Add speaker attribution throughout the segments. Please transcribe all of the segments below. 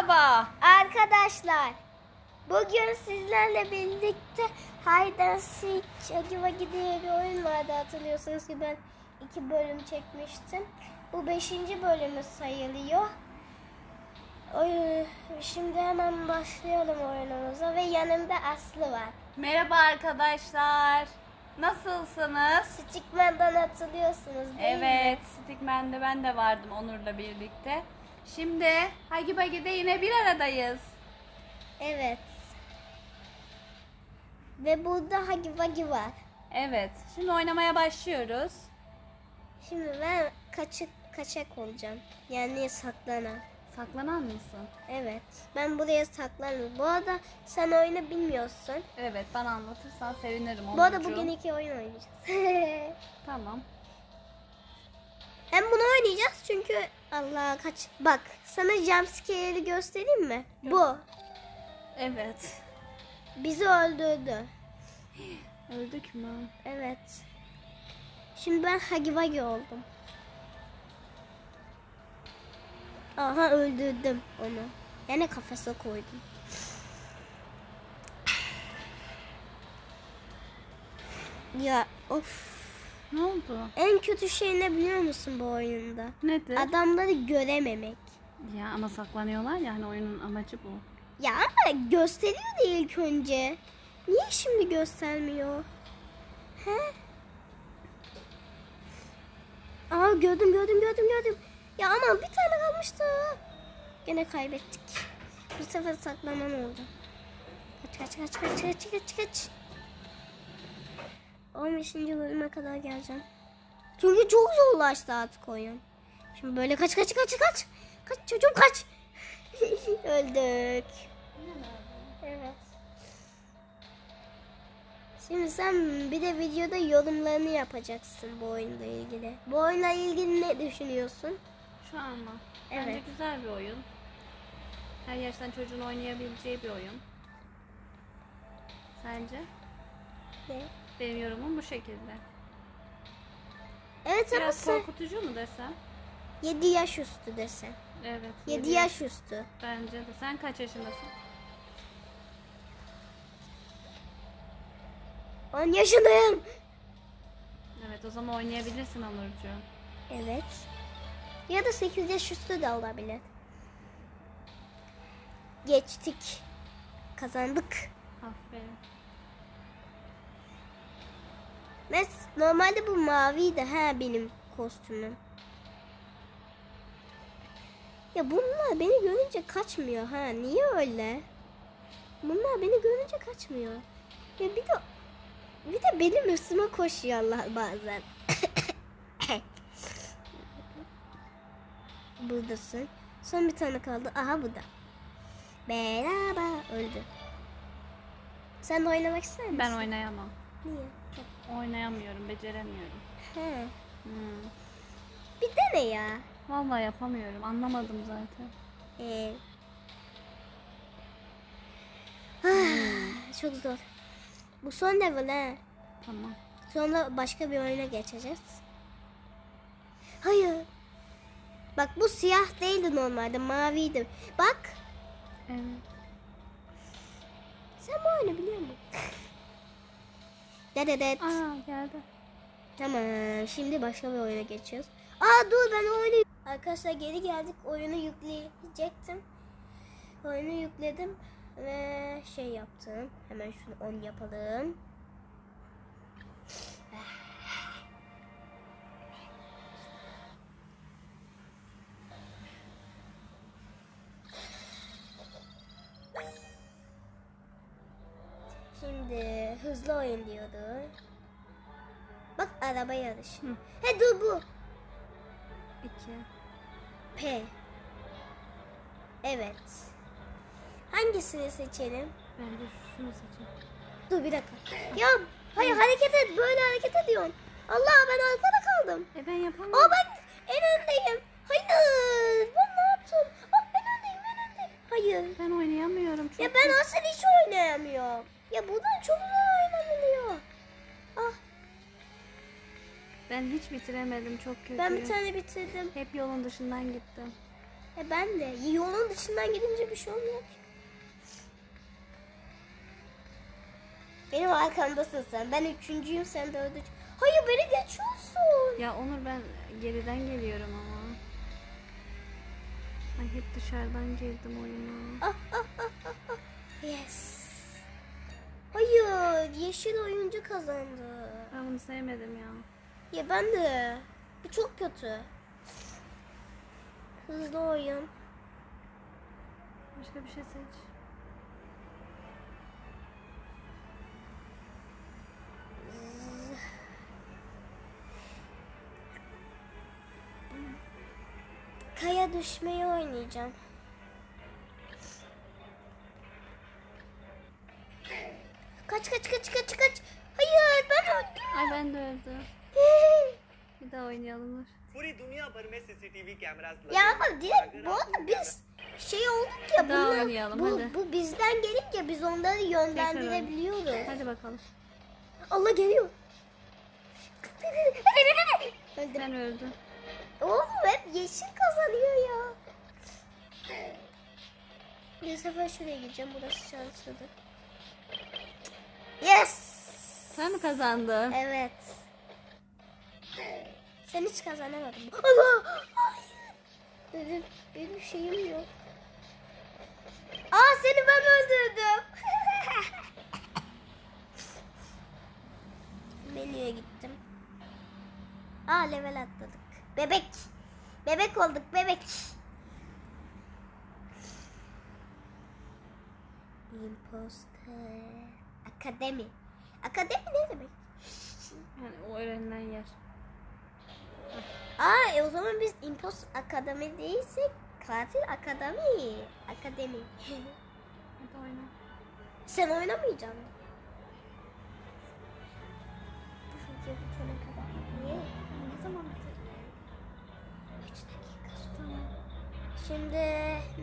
Speaker 1: Merhaba.
Speaker 2: Arkadaşlar, bugün sizlerle birlikte Hide and Seek Agiva diye bir oyun vardı hatırlıyorsunuz ki ben iki bölüm çekmiştim. Bu beşinci bölümü sayılıyor. Oy- Şimdi hemen başlayalım oyunumuza ve yanımda Aslı var.
Speaker 1: Merhaba arkadaşlar. Nasılsınız?
Speaker 2: Stickman'dan hatırlıyorsunuz değil mi?
Speaker 1: Evet, Stickman'de ben de vardım Onur'la birlikte. Şimdi Hagi Bagi'de yine bir aradayız.
Speaker 2: Evet. Ve burada Hagi Vagi var.
Speaker 1: Evet, şimdi oynamaya başlıyoruz.
Speaker 2: Şimdi ben kaçık kaçak olacağım. Yani saklanan.
Speaker 1: Saklanan mısın?
Speaker 2: Evet. Ben buraya saklanıyorum. Bu arada sen oyunu bilmiyorsun.
Speaker 1: Evet, bana anlatırsan sevinirim
Speaker 2: Bu arada
Speaker 1: Onurcuğum.
Speaker 2: bugün iki oyun oynayacağız.
Speaker 1: Tamam.
Speaker 2: Çünkü Allah kaç bak sana jumpscare'i göstereyim mi? Bu
Speaker 1: Evet.
Speaker 2: bizi öldürdü.
Speaker 1: Öldük mü?
Speaker 2: Evet. Şimdi ben Hagivagi oldum. Aha öldürdüm onu. Yani kafese koydum. Ya of.
Speaker 1: Ne oldu?
Speaker 2: En kötü şey ne biliyor musun bu oyunda?
Speaker 1: Nedir?
Speaker 2: Adamları görememek.
Speaker 1: Ya ama saklanıyorlar ya hani oyunun amacı bu.
Speaker 2: Ya ama gösteriyordu ilk önce. Niye şimdi göstermiyor? He? Aa gördüm gördüm gördüm gördüm. Ya ama bir tane kalmıştı. Gene kaybettik. Bu sefer saklanan oldu. Kaç kaç kaç kaç kaç kaç kaç. 15. bölüme kadar geleceğim. Çünkü çok zorlaştı artık oyun. Şimdi böyle kaç kaç kaç kaç. Kaç çocuğum kaç. Öldük. Evet. Şimdi sen bir de videoda yorumlarını yapacaksın bu oyunla ilgili. Bu oyunla ilgili ne düşünüyorsun?
Speaker 1: Şu an mı? Bence
Speaker 2: Evet.
Speaker 1: güzel bir oyun. Her yaştan çocuğun oynayabileceği bir oyun. Sence?
Speaker 2: Ne?
Speaker 1: Benim yorumum bu şekilde.
Speaker 2: Evet ama
Speaker 1: Biraz
Speaker 2: sen
Speaker 1: korkutucu mu desem?
Speaker 2: 7 yaş üstü desen.
Speaker 1: Evet.
Speaker 2: 7
Speaker 1: yedi
Speaker 2: yaş üstü.
Speaker 1: Bence de. Sen kaç yaşındasın?
Speaker 2: 10 yaşındayım.
Speaker 1: Evet o zaman oynayabilirsin Onurcuğum.
Speaker 2: Evet. Ya da 8 yaş üstü de olabilir. Geçtik. Kazandık.
Speaker 1: Aferin.
Speaker 2: Ve normalde bu maviydi ha benim kostümüm. Ya bunlar beni görünce kaçmıyor ha. Niye öyle? Bunlar beni görünce kaçmıyor. Ya bir de bir de benim üstüme koşuyorlar bazen. Buradasın. Son bir tane kaldı. Aha bu da. Beraber öldü. Sen de oynamak ister misin?
Speaker 1: Ben oynayamam.
Speaker 2: Niye?
Speaker 1: Oynayamıyorum, beceremiyorum.
Speaker 2: He.
Speaker 1: Hmm.
Speaker 2: Bir dene ya.
Speaker 1: Vallahi yapamıyorum. Anlamadım zaten.
Speaker 2: Ee. Ah, Çok zor. Bu son level ha.
Speaker 1: Tamam.
Speaker 2: Sonra başka bir oyuna geçeceğiz. Hayır. Bak bu siyah değildi normalde maviydi. Bak
Speaker 1: Evet.
Speaker 2: sen bu oyunu biliyor musun? Dededet.
Speaker 1: Aa geldi.
Speaker 2: Tamam şimdi başka bir oyuna geçiyoruz. Aa dur ben oyunu... Arkadaşlar geri geldik oyunu yükleyecektim. Oyunu yükledim ve şey yaptım. Hemen şunu on yapalım. Şimdi hızlı oyun diyordu. Bak araba yarışı.
Speaker 1: Hı.
Speaker 2: He dur bu.
Speaker 1: İki.
Speaker 2: P. Evet. Hangisini seçelim?
Speaker 1: Bence şunu seçeyim.
Speaker 2: Dur bir dakika. Ya hayır hareket et. Böyle hareket ediyorsun. Allah ben arkada kaldım.
Speaker 1: E ben yapamam.
Speaker 2: Aa ben en öndeyim. Hayır. Ben ne yaptım? Aa ben öndeyim ben öndeyim. Hayır.
Speaker 1: Ben oynayamıyorum. Çok
Speaker 2: Ya ben asıl hiç oynayamıyorum. Ya buradan çok zor oynanılıyor. Ah
Speaker 1: Bitiremedim. Çok kötüyüm.
Speaker 2: ben bir tane bitirdim.
Speaker 1: Hep yolun dışından gittim.
Speaker 2: E ben de. Yolun dışından gidince bir şey olmuyor. Benim arkamdasın sen. Ben üçüncüyüm sen dördüncü. Hayır beni geçiyorsun.
Speaker 1: Ya Onur ben geriden geliyorum ama. Ay hep dışarıdan girdim oyuna.
Speaker 2: Ah, ah, ah, ah, ah. Yes. Hayır yeşil oyuncu kazandı.
Speaker 1: Ben bunu sevmedim ya.
Speaker 2: Ya ben de. Bu çok kötü. Hızlı oyun.
Speaker 1: Başka bir şey seç.
Speaker 2: Kaya düşmeyi oynayacağım. Kaç kaç kaç kaç kaç. Hayır ben öldüm.
Speaker 1: Ay ben de öldüm. Bir daha oynayalım Nur.
Speaker 3: पूरी दुनिया भर में CCTV cameras लगे
Speaker 2: ya
Speaker 3: हैं।
Speaker 2: ama direkt
Speaker 3: अगर
Speaker 2: bu
Speaker 3: आपको
Speaker 2: arada biz şey olduk ya
Speaker 1: Daha
Speaker 2: bunlar-
Speaker 1: oynayalım,
Speaker 2: bu,
Speaker 1: hadi.
Speaker 2: bu bizden gelince biz onları yönlendirebiliyoruz.
Speaker 1: Hadi bakalım.
Speaker 2: Allah geliyor. Öldüm.
Speaker 1: Ben öldüm.
Speaker 2: Oğlum hep yeşil kazanıyor ya. Bir sefer şuraya gideceğim. Burası şanslıdır. Yes.
Speaker 1: Sen mi kazandın?
Speaker 2: Evet. Sen hiç kazanamadın. Allah! Hayır. Dedim benim şeyim yok. Aa seni ben öldürdüm. Menüye gittim. Aa level atladık. Bebek. Bebek olduk bebek. Imposter. Akademi. Akademi ne demek?
Speaker 1: Yani o öğrenilen yer.
Speaker 2: Aa e o zaman biz Impos Akademi değilsek Katil Akademi. Akademi.
Speaker 1: Hadi oyna.
Speaker 2: Sen oynamayacaksın. Bu video bitene kadar. Niye?
Speaker 1: Ne zaman bitirecek?
Speaker 2: 3 dakika sonra.
Speaker 1: Tamam.
Speaker 2: Şimdi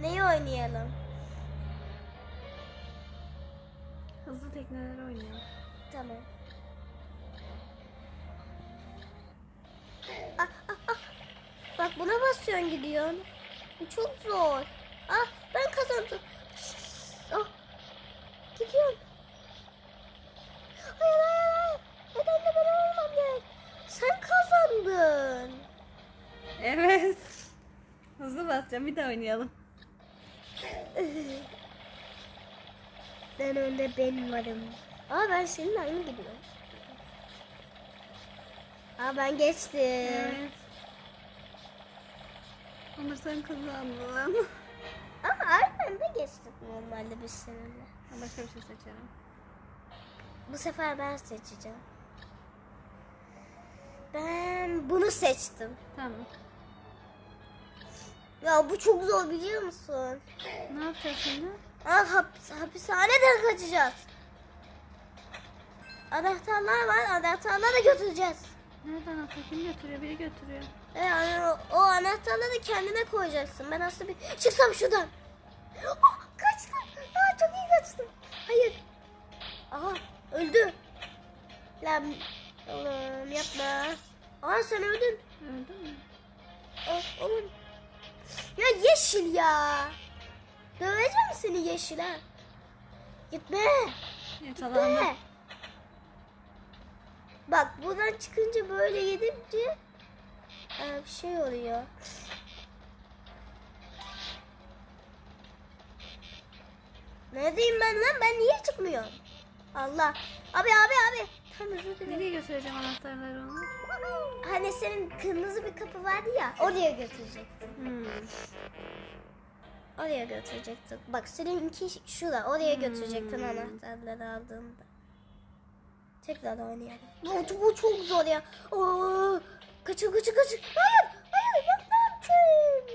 Speaker 2: neyi oynayalım?
Speaker 1: Hızlı tekneler oynayalım.
Speaker 2: Tamam. Buna basıyorsun gidiyorsun. Bu çok zor. Ah ben kazandım. Ah. Gidiyorum. Hayır hayır hayır. Neden de ben olmam gerek. Sen kazandın.
Speaker 1: Evet. Hızlı basacağım. Bir daha oynayalım.
Speaker 2: Ben önde ben varım. Aa ben seninle aynı gidiyorum. Aa ben geçtim.
Speaker 1: Evet. Onur sen kazandın.
Speaker 2: Ama aynı de geçtik normalde biz seninle.
Speaker 1: Ben başka bir şey seçerim.
Speaker 2: Bu sefer ben seçeceğim. Ben bunu seçtim.
Speaker 1: Tamam.
Speaker 2: Ya bu çok zor biliyor musun?
Speaker 1: Ne yapacağız şimdi?
Speaker 2: Aa, hapis, hapishaneden kaçacağız. Anahtarlar var. Anahtarları götüreceğiz.
Speaker 1: Nereden atıyor? Kim götürüyor? Biri götürüyor.
Speaker 2: Yani o, o anahtarları kendine koyacaksın. Ben aslında bir çıksam şuradan. Ah, kaçtım. Aa, çok iyi kaçtım. Hayır. Aha öldü. Lan oğlum yapma. Aa sen öldün.
Speaker 1: Öldün mü?
Speaker 2: Ah, oğlum. Ya yeşil ya. Döveceğim seni yeşil ha. Gitme. Gitme. Bak buradan çıkınca böyle yedince e, bir şey oluyor. Neredeyim ben lan? Ben niye çıkmıyorum? Allah. Abi abi abi. Tam özür dilerim.
Speaker 1: Nereye götüreceğim anahtarları onu?
Speaker 2: Hani senin kırmızı bir kapı vardı ya. Oraya götürecektim.
Speaker 1: Hmm.
Speaker 2: Oraya götürecektim. Bak seninki şurada. Oraya
Speaker 1: Hmm.
Speaker 2: götürecektin anahtarları aldığında. Tekrar oynayalım. Bu, bu çok zor ya. Oo, kaçın kaçın kaçın. Hayır hayır ben ne yaptım?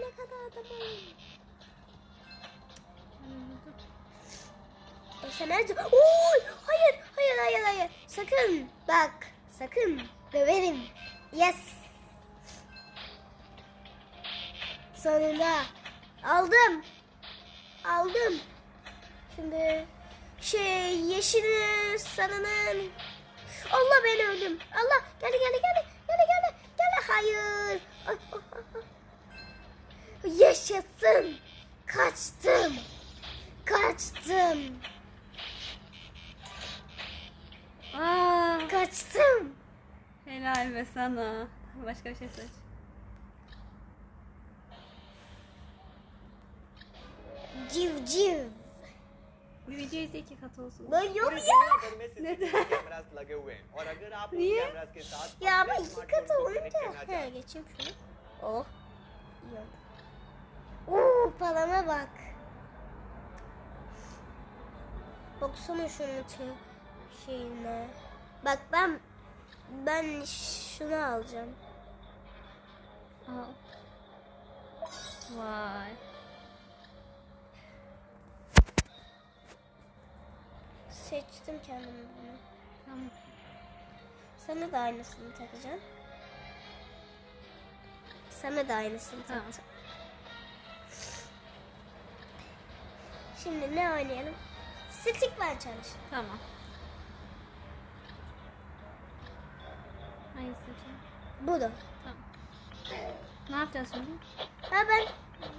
Speaker 2: Ne kadar da ben. Sen nerede? Oy, hayır hayır hayır hayır. Sakın bak sakın döverim. Yes. Sonunda aldım. Aldım. Şimdi şey yeşil sarının Allah ben öldüm. Allah geldi geldi geldi geldi geldi geldi hayır. Ay, ay, ay, ay. Yaşasın. Kaçtım. Kaçtım.
Speaker 1: Aa,
Speaker 2: Kaçtım.
Speaker 1: helal be sana. Başka bir şey seç.
Speaker 2: Civciv.
Speaker 1: Bir video izle iki kat olsun.
Speaker 2: Ben yok
Speaker 3: पूरी
Speaker 2: ya.
Speaker 3: दुनिया भर में CCTV cameras लगे हुए हैं और अगर आप इन
Speaker 1: ये?
Speaker 3: कैमरास के साथ
Speaker 2: Ya ama
Speaker 3: अपने
Speaker 2: iki
Speaker 3: स्मार्टफोन
Speaker 2: katı
Speaker 3: को
Speaker 2: olunca.
Speaker 3: कनेक्ट करना
Speaker 2: He
Speaker 3: चाहते
Speaker 2: geçeyim şunu. Oh. iyi oldu. Oo palama bak. Baksana şunun tüy şeyine. Bak ben ben şunu alacağım.
Speaker 1: Al. Vay.
Speaker 2: Seçtim kendime bunu.
Speaker 1: Tamam.
Speaker 2: Sana da aynısını takacağım. Sana da aynısını
Speaker 1: Tamam.
Speaker 2: takacağım. Şimdi ne oynayalım? Stickman çalış.
Speaker 1: Tamam. Hangisi seçeyim?
Speaker 2: Bu da.
Speaker 1: Tamam. Ne yapacağız şimdi?
Speaker 2: Ha ben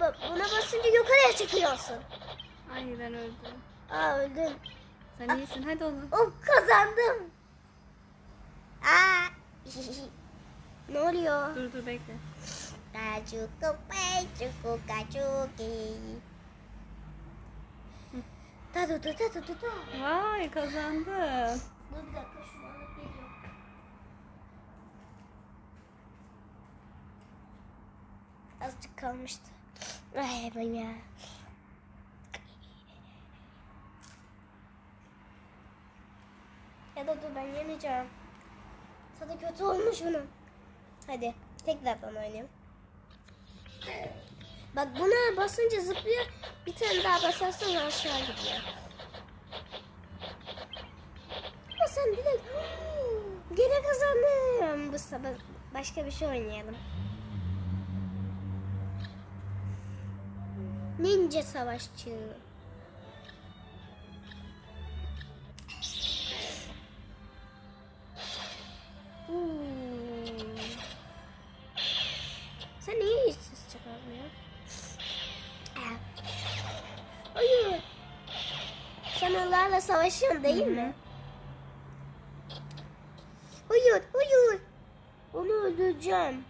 Speaker 2: bu- buna basınca yukarıya çıkıyorsun.
Speaker 1: Ay ben öldüm.
Speaker 2: Aa öldüm.
Speaker 1: Sen iyisin hadi oğlum.
Speaker 2: Oh kazandım. Aa. ne oluyor?
Speaker 1: Dur dur bekle.
Speaker 2: Kacuku pecuku kacuki. Tadu tu tadu tu tu.
Speaker 1: Vay kazandın.
Speaker 2: Dur bir dakika şunu alıp geliyorum. Azıcık kalmıştı. Ay ben ya. Ya dur ben yemeyeceğim. Tadı kötü olmuş bunun. Hadi tekrardan oynayalım. Bak buna basınca zıplıyor. Bir tane daha basarsan aşağı gidiyor. Ama sen direkt gene kazandım. Bu sabah başka bir şey oynayalım. Ninja savaşçı. Sen onlarla savaşıyorsun değil mi? Hayır, hayır. Onu öldüreceğim.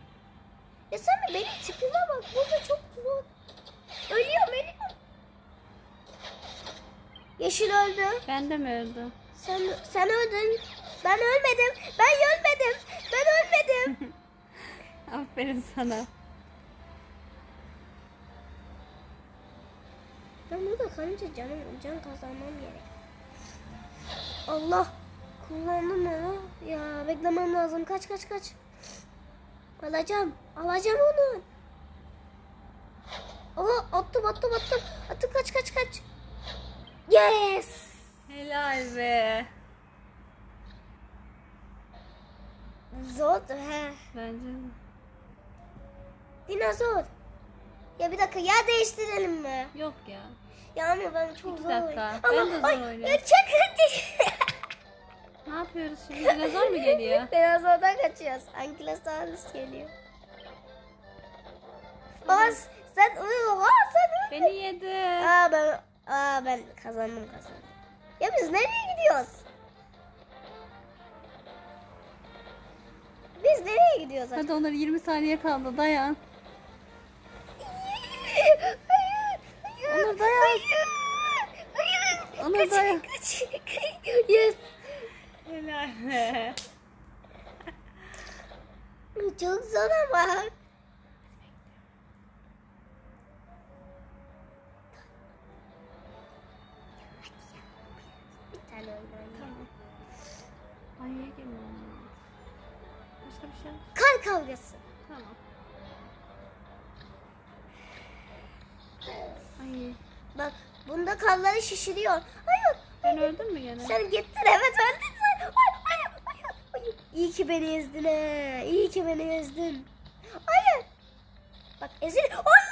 Speaker 2: Ya sen benim tipime bak. Burada çok zor. Ölüyorum, ölüyorum. Yeşil öldü.
Speaker 1: Ben de mi öldüm?
Speaker 2: Sen sen öldün. Ben ölmedim. Ben ölmedim. Ben ölmedim.
Speaker 1: Aferin sana.
Speaker 2: Ben burada kalınca canım can kazanmam gerek. Allah. Kullandım onu. Ya beklemem lazım. Kaç kaç kaç. Alacağım. Alacağım onu. Aa, attım attım attım. Attım kaç kaç kaç. Yes.
Speaker 1: Helal be.
Speaker 2: Zor. He.
Speaker 1: Bence de.
Speaker 2: Dinozor. Ya bir dakika yer değiştirelim mi?
Speaker 1: Yok ya.
Speaker 2: Ya ama ben çok
Speaker 1: İki
Speaker 2: zor
Speaker 1: dakika.
Speaker 2: oynuyorum.
Speaker 1: Ben de zor
Speaker 2: ay,
Speaker 1: oynuyorum.
Speaker 2: çok.
Speaker 1: Ne yapıyoruz şimdi? Dinozor mu geliyor?
Speaker 2: Dinozordan kaçıyoruz. Ankylosaurus geliyor. Aa sen oha sen
Speaker 1: Beni yedi.
Speaker 2: Aa ben aa ben kazandım kazandım. Ya biz nereye gidiyoruz? Biz nereye gidiyoruz?
Speaker 1: Hadi onlar 20 saniye kaldı dayan.
Speaker 2: Kaç,
Speaker 1: dayan.
Speaker 2: kaç. Yes.
Speaker 1: Helal.
Speaker 2: Çok zor ama.
Speaker 1: Başka bir şey.
Speaker 2: Kar kavgası.
Speaker 1: Tamam. Ay.
Speaker 2: Bak bunda karları şişiriyor. Hayır.
Speaker 1: Ben öldüm mü gene?
Speaker 2: Sen gittin evet öldün sen. Hayır, hayır. İyi ki beni ezdin he. İyi ki beni ezdin. Hayır. Bak ezil. Hayır.